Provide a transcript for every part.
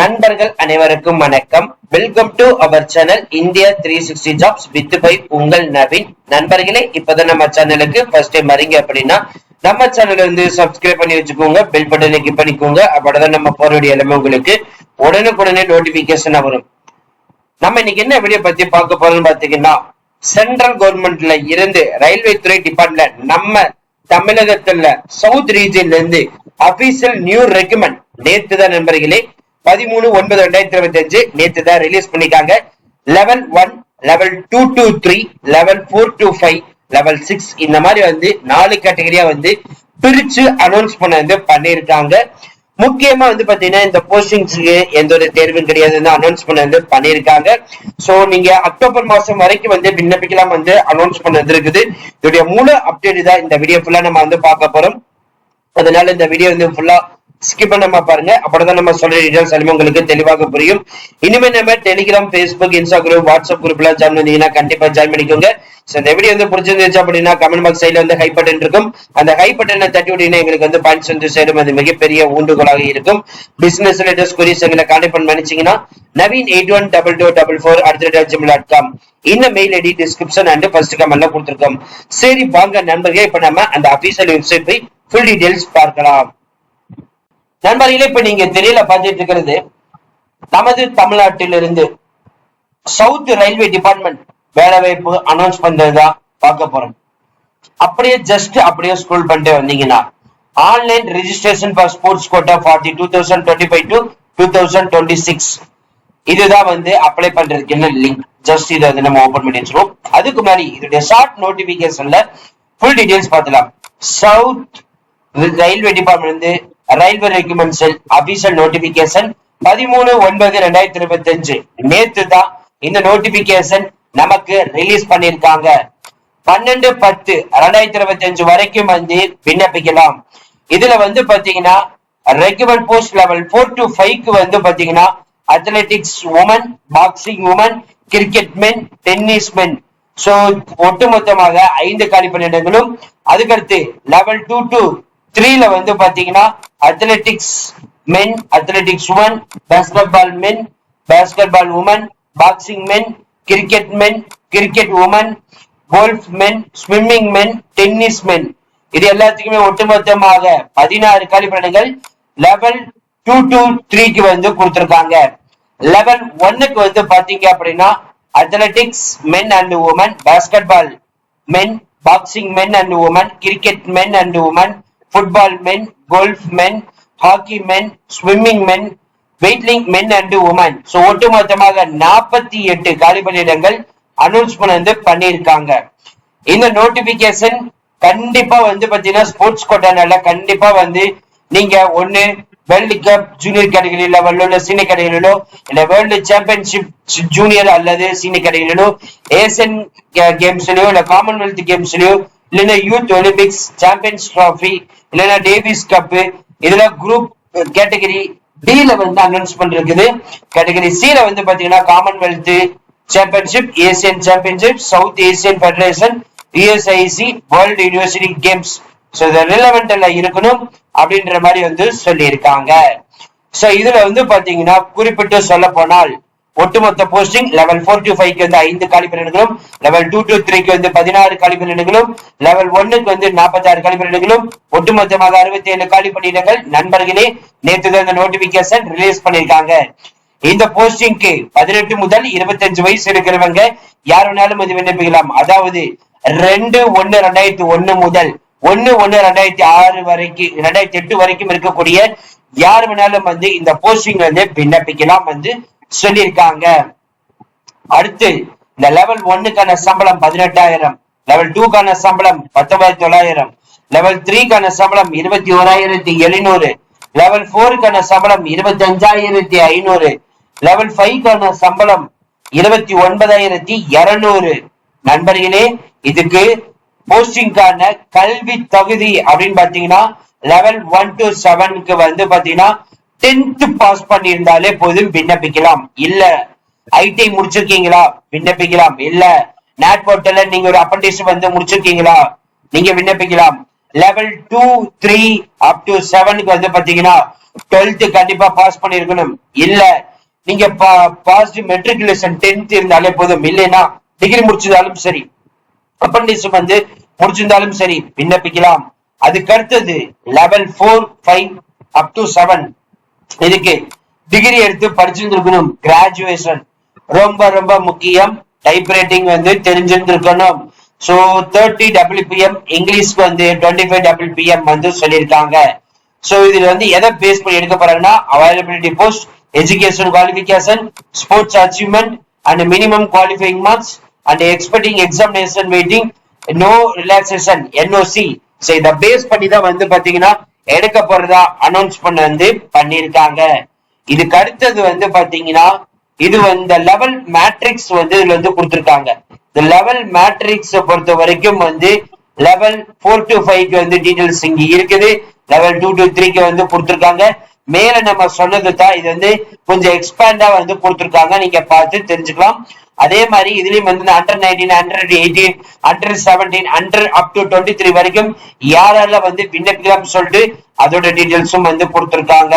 நண்பர்கள் அனைவருக்கும் வணக்கம். Welcome to our channel India three sixty jobs with by உங்கள் நவீன். நண்பர்களே இப்பதான் நம்ம சேனலுக்கு ஃபர்ஸ்ட் டைம் வரீங்க அப்படின்னா நம்ம சேனல் வந்து சப்ஸ்கிரைப் பண்ணி வச்சுக்கோங்க பெல் பட்டனை கிளிக் பண்ணிக்கோங்க அப்பதான் நம்ம போற எல்லாமே உங்களுக்கு உடனுக்குடனே நோட்டிபிகேஷன் வரும். நம்ம இன்னைக்கு என்ன வீடியோ பத்தி பார்க்க போறோம்னு பாத்தீங்கன்னா சென்ட்ரல் கவர்மெண்ட்ல இருந்து ரயில்வே துறை டிபார்ட்மெண்ட் நம்ம தமிழகத்துல சவுத் ரீஜன்ல இருந்து அபிஷியல் நியூ ரெக்குமெண்ட் நேற்று தான் நண்பர்களே பதிமூணு ஒன்பது ரெண்டாயிரத்தி இருபத்தி அஞ்சு நேற்று தான் ரிலீஸ் பண்ணிருக்காங்க level one level two to three level four to five level six இந்த மாதிரி வந்து நாலு கேட்டகரியா வந்து பிரிச்சு அனௌன்ஸ் பண்ண வந்து பண்ணியிருக்காங்க. முக்கியமா வந்து பாத்தீங்கன்னா இந்த போஸ்டிங்ஸ்க்கு எந்த ஒரு தேர்வும் கிடையாதுன்னு அனௌன்ஸ் பண்ண வந்து பண்ணியிருக்காங்க. சோ நீங்க அக்டோபர் மாசம் வரைக்கும் வந்து விண்ணப்பிக்கலாம் வந்து அனௌன்ஸ் பண்ண வந்திருக்குது இதோடைய முழு அப்டேட் தான் இந்த வீடியோ ஃபுல்லா நம்ம வந்து பார்க்க போறோம். அதனால இந்த வீடியோ வந்து ஃபுல்லா ஸ்கிப் பண்ணாம பாருங்க. அப்பதான் நம்ம சொல்ற டீடைல்ஸ் எல்லாமே உங்களுக்கு தெளிவாக புரியும். இனிமே நம்ம டெலிகிராம் பேஸ்புக் இன்ஸ்டாகிராம் வாட்ஸ்அப் குரூப்ல ஜாயின் பண்ணீங்கன்னா கண்டிப்பா ஜாயின் பண்ணிக்கோங்க. சோ இந்த வீடியோ வந்து பிடிச்சிருந்துச்சு அப்படின்னா கமெண்ட் பாக்ஸ் சைடுல வந்து ஹை பட்டன் இருக்கும். அந்த ஹை பட்டனை தட்டி விட்டீங்கன்னா எங்களுக்கு வந்து பாயிண்ட்ஸ் வந்து சேரும். அது மிகப்பெரிய ஊண்டுகோலாக இருக்கும். பிசினஸ் ரிலேட்டட் குரீஸ் எங்களை கான்டெக்ட் பண்ண Naveen eight one double two double four அடுத்த ஜிமெயில் டாட் காம் இந்த mail ID description and first கமெண்ட்ல கொடுத்துருக்கோம். சரி வாங்க நண்பர்களே இப்ப நம்ம அந்த அபிஷியல் வெப்சைட் போய் ஃபுல் டீடைல்ஸ் பார்க்கலாம். நண்பர்களே இப்ப நீங்க தெரியல பார்த்துட்டு இருக்கிறது நமது தமிழ்நாட்டிலிருந்து சவுத் ரயில்வே டிபார்ட்மெண்ட் வேலை வாய்ப்பு அனௌன்ஸ் பண்றதா பார்க்க போறோம். அப்படியே ஜஸ்ட் அப்படியே ஸ்க்ரோல் பண்ணிட்டு வந்தீங்கன்னா online registration for sports quota forty two thousand twenty five to two thousand twenty six இதுதான் வந்து அப்ளை பண்றதுக்கு என்ன லிங்க் ஜஸ்ட் இதை வந்து நம்ம ஓபன் பண்ணி வச்சிருவோம். அதுக்கு முன்னாடி இதோட ஷார்ட் நோட்டிபிகேஷன்ல ஃபுல் டீடைல்ஸ் பார்த்துலாம் சவுத் ரயில்வே டிபார்ட்மெண்ட் வந்து ரயில்வே ரெக்யூமெண்ட் அபிஷியல் நோட்டிபிகேஷன் பதிமூணு ஒன்பது ரெண்டாயிரத்தி இருபத்தி அஞ்சு நேத்து தான் இந்த நோட்டிபிகேஷன் நமக்கு ரிலீஸ் பண்ணிருக்காங்க பன்னெண்டு பத்து ரெண்டாயிரத்தி இருபத்தி அஞ்சு வரைக்கும் வந்து விண்ணப்பிக்கலாம். இதுல வந்து பாத்தீங்கன்னா recruitment post level four to ஃபைவ்க்கு வந்து பாத்தீங்கன்னா athletics women boxing women cricket men tennis men so ஒட்டுமொத்தமாக ஐந்து காலி பணியிடங்களும் அதுக்கடுத்து லெவல் டூ டு த்ரீல வந்து பாத்தீங்கன்னா athletics men athletics women basketball men basketball women boxing men cricket men cricket women golf men swimming men tennis men இது எல்லாத்துக்குமே ஒட்டுமொத்தமாக பதினாறு கழிப்பிடங்கள் லெவல் டூ டூ த்ரீக்கு வந்து கொடுத்துருக்காங்க. லெவல் ஒன்னுக்கு வந்து பாத்தீங்க அப்படின்னா athletics men and women basketball men boxing men and women cricket men and women football men golf men hockey men swimming men weightlifting men and women so ஒட்டுமொத்தமாக நாற்பத்தி எட்டு காலி பணியிடங்கள் அனௌன்ஸ்மெண்ட் வந்து பண்ணியிருக்காங்க. இந்த நோட்டிபிகேஷன் கண்டிப்பா வந்து பாத்தீங்கன்னா ஸ்போர்ட்ஸ் கோட்டானால கண்டிப்பா வந்து நீங்க ஒன்னு வேர்ல்டு கப் ஜூனியர் கேட்டகரியில வரலோ இல்ல சீனியர் கேட்டகரியிலோ இல்ல வேர்ல்டு சாம்பியன்ஷிப் ஜூனியர் அல்லது சீனியர் கேட்டகரியிலோ ஏசியன் கேம்ஸ்லயோ இல்ல காமன்வெல்த் கேம்ஸ்லயோ இல்லைன்னா யூத் ஒலிம்பிக்ஸ் சாம்பியன்ஸ் ட்ராஃபி இல்லைன்னா டேவிஸ் கப்பு இதுல குரூப் கேட்டகரி டில வந்து அனௌன்ஸ் இருக்குது கேட்டகரி சில வந்து பாத்தீங்கன்னா Commonwealth championship Asian championship south Asian federation USIC world university games so இது ரிலவெண்ட்ல இருக்கணும் அப்படின்ற மாதிரி வந்து சொல்லியிருக்காங்க. ஸோ இதுல வந்து பாத்தீங்கன்னா குறிப்பிட்டு சொல்ல போனால் ஒட்டுமொத்த போஸ்டிங் லெவல் ஃபோர் டு ஃபைவ்க்கு வந்து ஐந்து காலி பணியிடங்களும் லெவல் டூ டு த்ரீக்கு வந்து பதினாறு காலி பணியிடங்களும் லெவல் ஒன்னுக்கு வந்து நாற்பத்தாறு காலி பணியிடங்களும் ஒட்டுமொத்தமாக அறுபத்தி ஏழு காலி பணியிடங்கள் நண்பர்களே நேற்று தான் இந்த நோட்டிபிகேஷன் ரிலீஸ் பண்ணியிருக்காங்க. இந்த போஸ்டிங்க்கு பதினெட்டு முதல் இருபத்தஞ்சு வயசு இருக்கிறவங்க யார் வேணாலும் இது விண்ணப்பிக்கலாம். அதாவது ரெண்டு ஒன்னு ரெண்டாயிரத்தி ஒண்ணு முதல் ஒன்னு ஒன்னு ரெண்டாயிரத்தி ஆறு வரைக்கும் ரெண்டாயிரத்தி எட்டு வரைக்கும் இருக்கக்கூடிய யார் வேணாலும் வந்து இந்த போஸ்டிங் வந்து விண்ணப்பிக்கலாம் வந்து சொல்லியிருக்காங்க. அடுத்து இந்த லெவல் ஒன்னுக்கான சம்பளம் பதினெட்டாயிரம். லெவல் டூக்கான சம்பளம் பத்தொன்பது தொள்ளாயிரம். லெவல் த்ரீக்கான சம்பளம் இருபத்தி ஓராயிரத்தி எழுநூறு. லெவல் போருக்கான சம்பளம் இருபத்தி அஞ்சாயிரத்தி ஐநூறு லெவல் ஃபைவ்க்கான சம்பளம் இருபத்தி ஒன்பதாயிரத்தி இருநூறு. நண்பர்களே இதுக்கு போஸ்டிங்கான கல்வி தகுதி அப்படின்னு பாத்தீங்கன்னா லெவல் ஒன் டு செவனுக்கு வந்து பாத்தீங்கன்னா டென்த் பாஸ் பண்ணியிருந்தாலே போதும் விண்ணப்பிக்கலாம். இல்ல ஐடி முடிச்சிருக்கீங்களா? விண்ணப்பிக்கலாம். இல்ல நேட் போர்ட்டல நீங்க ஒரு அப்ரண்டிஸ் வந்து முடிச்சிருக்கீங்களா? நீங்க விண்ணப்பிக்கலாம். Level two three up to செவனுக்கு வந்து பாத்தீங்கன்னா டுவெல்த் கண்டிப்பா பாஸ் பண்ணிருக்கணும். இல்ல நீங்க பாசிட்டிவ் மெட்ரிகுலேஷன் டென்த் இருந்தாலே போதும். இல்லைன்னா டிகிரி முடிச்சிருந்தாலும் சரி அப்ரண்டிஸ் வந்து முடிச்சிருந்தாலும் சரி விண்ணப்பிக்கலாம். அதுக்கு அடுத்தது level four five up to seven இதுக்கு டிகிரி எடுத்து படிச்சிருந்துருக்கணும். கிராஜுவேஷன் ரொம்ப ரொம்ப முக்கியம். டைப் ரைட்டிங் வந்து தெரிஞ்சிருந்திருக்கணும். ஸோ தேர்ட்டி டபிள்யூபிஎம் இங்கிலீஷ்க்கு வந்து டுவெண்ட்டி ஃபைவ் டபிள்யூபிஎம் வந்து சொல்லியிருக்காங்க. ஸோ இதுல வந்து எதை பேஸ் பண்ணி எடுக்க போறாங்கன்னா availability post education qualification sports achievement and minimum qualifying marks and expecting examination weighting no relaxation NOC so இதை பேஸ் பண்ணி தான் வந்து பாத்தீங்கன்னா எடுக்க போறதா அனௌன்ஸ் பண்ண வந்து பண்ணிருக்காங்க இதுக்கு அடுத்தது வந்து பாத்தீங்கன்னா இது வந்து லெவல் மேட்ரிக்ஸ் வந்து இதுல வந்து கொடுத்துருக்காங்க. இந்த லெவல் மேட்ரிக்ஸ் பொறுத்த வரைக்கும் வந்து லெவல் ஃபோர் டு ஃபைவ்க்கு வந்து டீட்டெயில்ஸ் இங்க இருக்குது. லெவல் டூ டு த்ரீக்கு வந்து கொடுத்துருக்காங்க. மேல நம்ம சொன்னது தான். இது வந்து கொஞ்சம் எக்ஸ்பேண்டா வந்து கொடுத்துருக்காங்க. நீங்க பார்த்து தெரிஞ்சுக்கலாம். அதே மாதிரி இதுலயும் வந்து under nineteen under eighteen under seventeen under up to twenty three வரைக்கும் யாரெல்லாம் வந்து விண்ணப்பிக்கலாம் சொல்லிட்டு அதோட டீட்டெயில்ஸும் வந்து கொடுத்துருக்காங்க.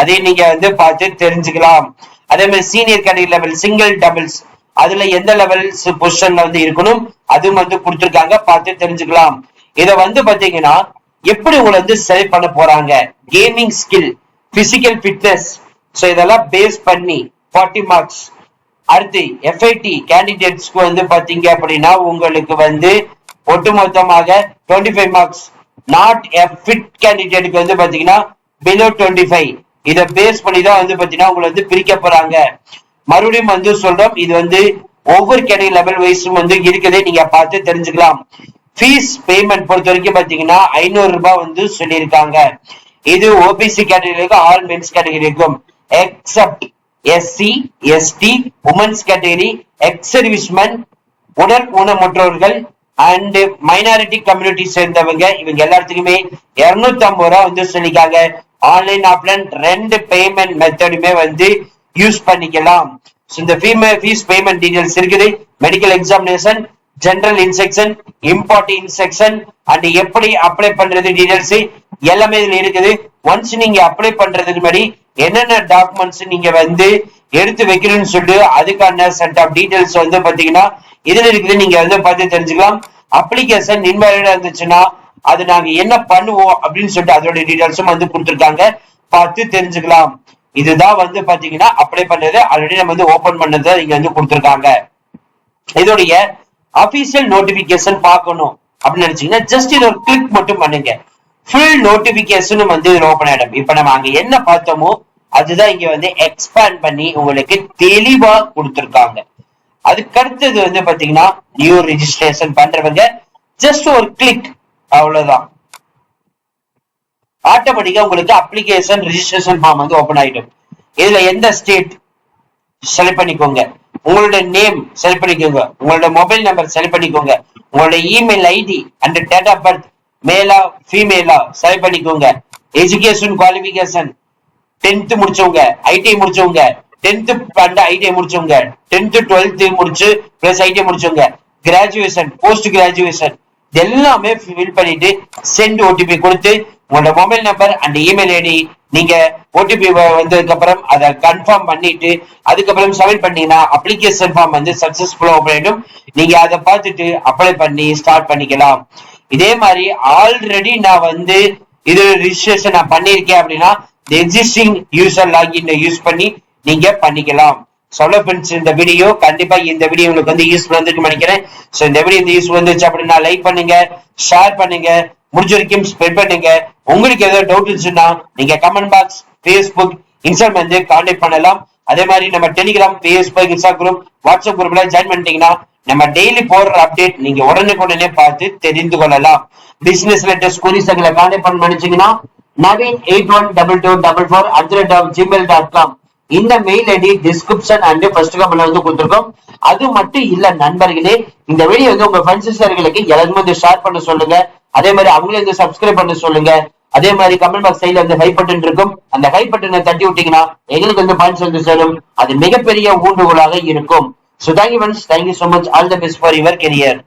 அதையும் நீங்க வந்து பார்த்து தெரிஞ்சுக்கலாம். அதே மாதிரி senior category level single doubles அதுல எந்த லெவல்ஸ் பொசிஷன்ல வந்து இருக்கணும் அதுவும் வந்து கொடுத்துருக்காங்க. பார்த்து தெரிஞ்சுக்கலாம். இதை வந்து பாத்தீங்கன்னா எப்படி உங்களை வந்து செலக்ட் பண்ண போறாங்க? Gaming skill physical fitness so இதெல்லாம் பேஸ் பண்ணி ஃபார்ட்டி மார்க்ஸ் அடுத்து எஃப்ஐடி கேண்டிடேட்ஸ்க்கு வந்து பாத்தீங்க அப்படின்னா உங்களுக்கு வந்து ஒட்டுமொத்தமாக twenty five marks not fit கேண்டிடேட்டுக்கு வந்து பாத்தீங்கன்னா பிலோ டுவெண்ட்டி ஃபைவ் இதை பேஸ் பண்ணி தான் வந்து பாத்தீங்கன்னா உங்களை வந்து பிரிக்க போறாங்க. மறுபடியும் வந்து சொல்றோம் இது வந்து ஒவ்வொரு கேட்டகரி லெவல் வைஸும் வந்து இருக்கதே நீங்க பார்த்து தெரிஞ்சுக்கலாம். ஃபீஸ் பேமெண்ட் பொறுத்த வரைக்கும் பாத்தீங்கன்னா ஐநூறு ரூபாய் வந்து சொல்லியிருக்காங்க. இது ஓபிசி கேட்டகரிக்கும் all men's கேட்டகரிக்கும் except SC ST women's category ex serviceman உடல் ஊனமுற்றோர்கள் அண்ட் மைனாரிட்டி கம்யூனிட்டி சேர்ந்தவங்க இவங்க எல்லாத்துக்குமே இருநூத்தி ஐம்பது ரூபா வந்து சொல்லிக்காங்க ஆன்லைன் ஆஃப்லைன் ரெண்டு பேமெண்ட் மெத்தடுமே வந்து யூஸ் பண்ணிக்கலாம். இந்த ஃபீஸ் பேமெண்ட் டீடைல்ஸ் இருக்குது. Medical examination general inspection import inspection and எப்படி அப்ளை பண்றது டீடைல்ஸ் எல்லாமே இதுல இருக்குது. ஒன்ஸ் நீங்க அப்ளை பண்றதுக்கு முன்னாடி என்னென்ன டாக்குமெண்ட்ஸ் நீங்க வந்து எடுத்து வைக்கணும்னு சொல்லிட்டு அதுக்கான செட் ஆஃப் டீடைல்ஸ் வந்து பாத்தீங்கன்னா இதுல இருக்குது. நீங்க வந்து பார்த்து தெரிஞ்சுக்கலாம். அப்ளிகேஷன் இன்வாலிடா இருந்துச்சுன்னா அது நாங்க என்ன பண்ணுவோம் அப்படின்னு சொல்லிட்டு அதோட டீடைல்ஸும் வந்து கொடுத்துருக்காங்க. பார்த்து தெரிஞ்சுக்கலாம். இதுதான் வந்து பாத்தீங்கன்னா அப்ளை பண்றது. ஆல்ரெடி நம்ம வந்து ஓபன் பண்ணதை இங்க வந்து கொடுத்துருக்காங்க. இதோடைய அபிஷியல் நோட்டிபிகேஷன் பார்க்கணும் அப்படின்னு நினைச்சீங்கன்னா ஜஸ்ட் இது ஒரு கிளிக் மட்டும் பண்ணுங்க. ஃபுல் நோட்டிபிகேஷனும் வந்து இதுல ஓபன் ஆயிடும். இப்ப நம்ம அங்க என்ன பார்த்தோமோ அதுதான் இங்க வந்து எக்ஸ்பேண்ட் பண்ணி உங்களுக்கு தெளிவா கொடுத்துருக்காங்க. அதுக்கு அடுத்தது வந்து பாத்தீங்கன்னா நியூ ரிஜிஸ்ட்ரேஷன் பண்றவங்க ஜஸ்ட் ஒரு கிளிக் அவ்வளவுதான். ஆட்டோமேட்டிக்கா உங்களுக்கு அப்ளிகேஷன் ரிஜிஸ்ட்ரேஷன் ஃபார்ம் வந்து ஓபன் ஆயிடும். இதுல எந்த ஸ்டேட் செலக்ட் பண்ணிக்கோங்க. உங்களோட நேம் செலக்ட் பண்ணிக்கோங்க. உங்களோட மொபைல் நம்பர் செலக்ட் பண்ணிக்கோங்க. உங்களோட email ID and date of birth மேலா ஃபீமேலா செலக்ட் பண்ணிக்கோங்க. எஜுகேஷன் குவாலிபிகேஷன் டென்த் முடிச்சவங்க ஐடிஐ முடிச்சவங்க டென்த் அண்ட் ஐடிஐ முடிச்சவங்க டென்த் டுவெல்த் முடிச்சு பிளஸ் ஐடிஐ முடிச்சவங்க கிராஜுவேஷன் போஸ்ட் கிராஜுவேஷன் எல்லாமே ஃபில் பண்ணிட்டு சென்ட் ஓடிபி கொடுத்து உங்களோட mobile number and email ID நீங்க ஓடிபி வந்ததுக்கு அப்புறம் அதை கன்ஃபார்ம் பண்ணிட்டு அதுக்கப்புறம் சப்மிட் பண்ணீங்கன்னா அப்ளிகேஷன் ஃபார்ம் வந்து சக்சஸ்ஃபுல்லா ஓபன் நீங்க அதை பார்த்துட்டு அப்ளை பண்ணி ஸ்டார்ட் பண்ணிக்கலாம். இதே மாதிரி ஆல்ரெடி நான் வந்து இது ரிஜிஸ்ட்ரேஷன் நான் பண்ணியிருக்கேன் அப்படின்னா எக்ஸிஸ்டிங் யூசர் லாகின் யூஸ் பண்ணி நீங்க பண்ணிக்கலாம். சொல்ல ஃப்ரெண்ட்ஸ் இந்த வீடியோ கண்டிப்பா இந்த வீடியோ உங்களுக்கு வந்து யூஸ்ஃபுல் வந்துருக்கு நினைக்கிறேன். சோ இந்த வீடியோ இந்த யூஸ் வந்துச்சு அப்படின்னா லைக் பண்ணுங்க ஷேர் பண்ணுங்க முடிஞ்ச வரைக்கும் ஸ்ப்ரெட் பண்ணுங்க. உங்களுக்கு ஏதாவது டவுட் இருந்துச்சுன்னா நீங்க கமெண்ட் பாக்ஸ் ஃபேஸ்புக் இன்ஸ்டாகிராம் வந்து கான்டாக்ட் பண்ணலாம். அதே மாதிரி நம்ம டெலிகிராம் ஃபேஸ்புக் இன்ஸ்டாகிராம் வாட்ஸ்அப் குரூப்ல ஜாயின் பண்ணிட்டீங்கன்னா நம்ம டெய்லி போடுற அப்டேட் நீங்க உடனுக்குடனே பார்த்து தெரிந்து கொள்ளலாம். பிசினஸ் லெட்டர் ஸ்கூலிஸ் எங்களை கான்டாக்ட் பண்ண நினைச்சீங்கன்னா Naveen eight one double two double four at rate of Gmail dot com இந்த mail ID description and first கமெண்ட்ல வந்து கொடுத்துருக்கோம். அது மட்டும் இல்ல நண்பர்களே இந்த வீடியோ வந்து உங்க ஃப்ரெண்ட்ஸ் சார்களுக்கு எல்லாருமே வந்து ஷேர் பண்ண சொல்லுங்க. அதே மாதிரி அவங்களே வந்து சப்ஸ்கிரைப் பண்ண சொல்லுங்க. அதே மாதிரி கமெண்ட் பாக்ஸ் சைட்ல வந்து ஹை பட்டன் இருக்கும். அந்த ஹை பட்டனை தட்டி விட்டீங்கன்னா எங்களுக்கு வந்து பாயிண்ட்ஸ் வந்து சேரும். அது மிகப்பெரிய ஊண்டுகோலாக இருக்கும். So thank you friends thank you so much all the best for your career